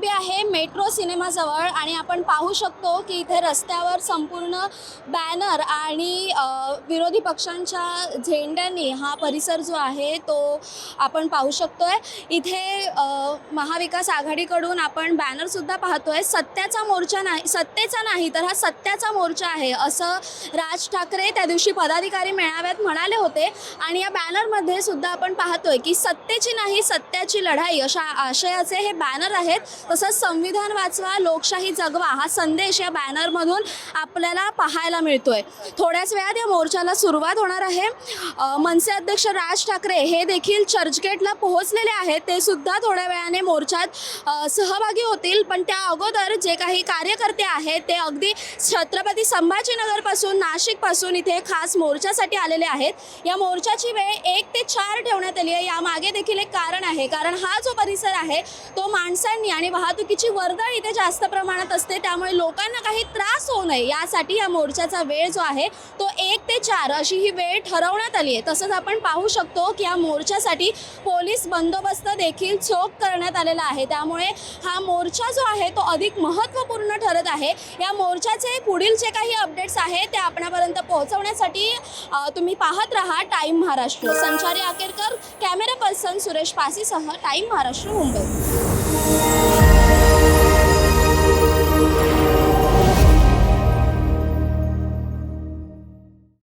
Colombia. आहे metro सिनेमाजवळ आणि आपण पाहू शकतो की इथे रस्त्यावर संपूर्ण बॅनर आणि विरोधी पक्षांच्या झेंड्यांनी हा परिसर जो आहे तो आपण पाहू शकतो आहे इथे महाविकास आघाडीकडून आपण बॅनरसुद्धा पाहतो आहे सत्याचा मोर्चा नाही सत्तेचा नाही तर हा सत्याचा मोर्चा आहे असं राज ठाकरे त्या दिवशी पदाधिकारी मेळाव्यात म्हणाले होते. आणि या बॅनरमध्ये सुद्धा आपण पाहतोय की सत्तेची नाही सत्याची लढाई अशा आशयाचे हे बॅनर आहेत. तसंच संविधान वाचवा लोकशाही जगवा हा संदेश या बॅनरमधून आपल्याला पाहायला मिळतोय. थोड्याच वेळात या मोर्चाला सुरुवात होणार आहे. मनसे अध्यक्ष राज ठाकरे हे देखील चर्चगेटला पोहोचलेले आहेत. ते सुद्धा थोड्या वेळाने मोर्चात सहभागी होतील. पण त्या अगोदर जे काही कार्यकर्ते आहेत ते अगदी छत्रपती संभाजीनगरपासून नाशिकपासून इथे खास मोर्चासाठी आलेले आहेत. या मोर्चाची वेळ एक ते चार ठेवण्यात आली आहे. यामागे देखील एक कारण आहे. कारण हा जो परिसर आहे तो माणसांनी आणि वाहतूक वाहतुकीची वर्दळ इथे जास्त प्रमाणात असते. त्यामुळे लोकांना काही त्रास होऊ नये. यासाठी या मोर्चाचा वेळ जो आहे तो एक ते चार अशी ही वेळ ठरवण्यात आली आहे. तसंच आपण पाहू शकतो की या मोर्चासाठी पोलीस बंदोबस्त देखील चोख करण्यात आलेला आहे. त्यामुळे हा मोर्चा जो आहे तो अधिक महत्त्वपूर्ण ठरत आहे. या मोर्चाचे पुढील जे काही अपडेट्स आहेत ते आपणापर्यंत पोहोचवण्यासाठी तुम्ही पाहत राहा टाईम महाराष्ट्र. संचारी आकेरकर कॅमेरा पर्सन सुरेश पासीसह टाईम महाराष्ट्र मुंबई.